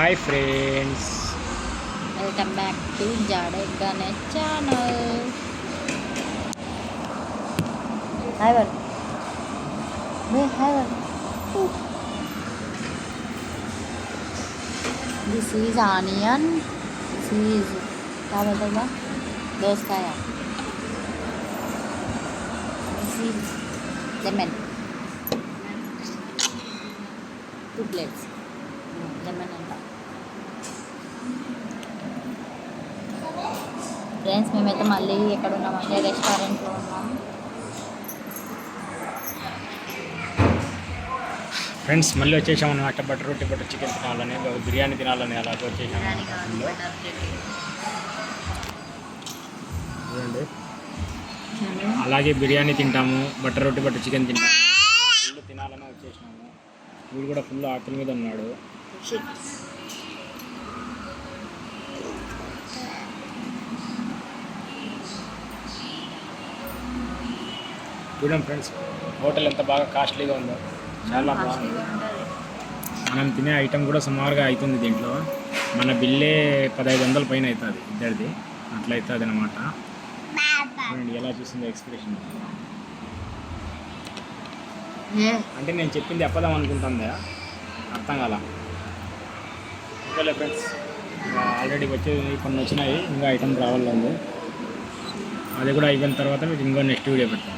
hi friends welcome back to jade Ganesh channel hi were hi were this is onion this is क्या बोलते हैं దోసకాయ this is lemon two plates lemon friends మేమైతే మళ్ళీ ఎక్కడ ఉన్నామంటే రెస్టారెంట్లో ఉన్నాం. ఫ్రెండ్స్ మళ్ళీ వచ్చేసాం అనమాట బటర్ రొట్టి బటర్ చికెన్ తినాలని బిర్యానీ తినాలని అలాగే వచ్చేసాం చూడండి అలాగే బిర్యానీ తింటాము బటర్ రొట్టి బటర్ చికెన్ తింటాము. ఫుల్ తినాలని వచ్చేసినాము వీడు కూడా ఫుల్ ఆకలి మీద ఉన్నాడు. చూడండి ఫ్రెండ్స్ హోటల్ ఎంత బాగా కాస్ట్లీగా ఉందో. చాలా బాగుంది. మనం తినే ఐటెం కూడా సుమారుగా అవుతుంది దీంట్లో. మన బిల్లే పదహైదు వందల పైన అవుతుంది ఇద్దరిది. అట్లా అవుతుంది అనమాట చూడండి ఎలా చూసిందో ఎక్స్ప్రెషన్. అంటే నేను చెప్పింది చెప్పదాం అనుకుంటుందా అర్థం కాల? ఓకేలే ఫ్రెండ్స్ ఆల్రెడీ వచ్చే కొన్ని వచ్చినాయి ఇంకా ఐటమ్ రావాలి అది కూడా అయిపోయిన తర్వాత మీకు ఇంకో నెక్స్ట్ వీడియో పెడతాను.